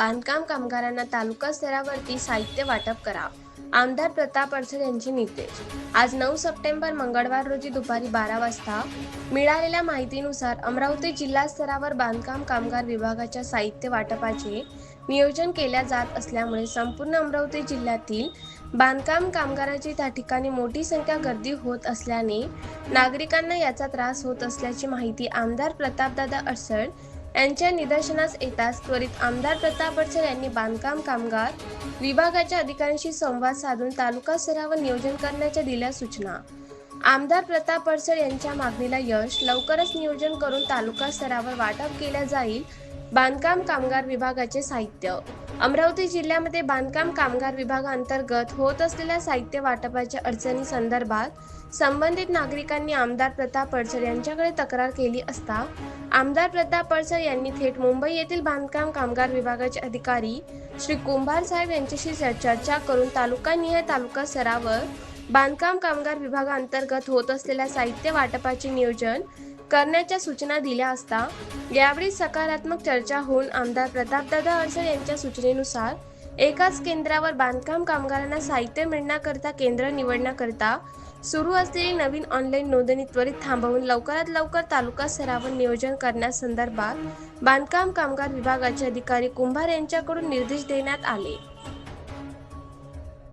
बांधकाम कामगारांना तालुका स्तरावरती साहित्य वाटप करा. आमदार प्रताप अडसर यांचे निर्देश. आज नऊ सप्टेंबर मंगळवार रोजी दुपारी बारा वाजता मिळालेल्या माहितीनुसार अमरावती जिल्हा स्तरावर बांधकाम कामगार विभागाच्या साहित्य वाटपाचे नियोजन केल्या जात असल्यामुळे संपूर्ण अमरावती जिल्ह्यातील बांधकाम कामगारांची त्या ठिकाणी मोठी संख्या गर्दी होत असल्याने नागरिकांना याचा त्रास होत असल्याची माहिती आमदार प्रतापदादा अडसर यांच्या निदर्शनास येताच त्वरित आमदार प्रताप अडसर यांनी बांधकाम कामगार विभागाच्या अधिकाऱ्यांशी संवाद साधून तालुका स्तरावर नियोजन करण्याच्या दिल्या सूचना. आमदार प्रताप अडसर यांच्या मागणीला यश लवकरच नियोजन करून तालुका स्तरावर वाटप केल्या जाईल बांधकाम कामगार विभागाचे साहित्य. अमरावती जिल्ह्यामध्ये बांधकाम कामगार विभागाअंतर्गत होत असलेल्या साहित्य वाटपाच्या अडचणी संदर्भात संबंधित नागरिकांनी आमदार प्रताप पडसर यांच्याकडे तक्रार केली असता आमदार प्रताप पडसर यांनी थेट मुंबई येथील बांधकाम कामगार विभागाचे अधिकारी श्री कुंभार साहेब यांच्याशी चर्चा करून तालुकानिहाय तालुका स्तरावर बांधकाम कामगार विभागाअंतर्गत होत असलेल्या साहित्य वाटपाचे नियोजन करण्याच्या सूचना दिल्या असता यावेळी सकारात्मक चर्चा होऊन आमदार प्रतापदादा अडसर यांच्या सूचनेनुसार एकाच केंद्रावर बांधकाम कामगारांना साहित्य मिळण्याकरता केंद्र निवडण्याकरता सुरू असलेली नवीन ऑनलाईन नोंदणी त्वरित थांबवून लवकरात लवकर तालुका स्तरावर नियोजन करण्यासंदर्भात बांधकाम कामगार विभागाचे अधिकारी कुंभार यांच्याकडून निर्देश देण्यात आले.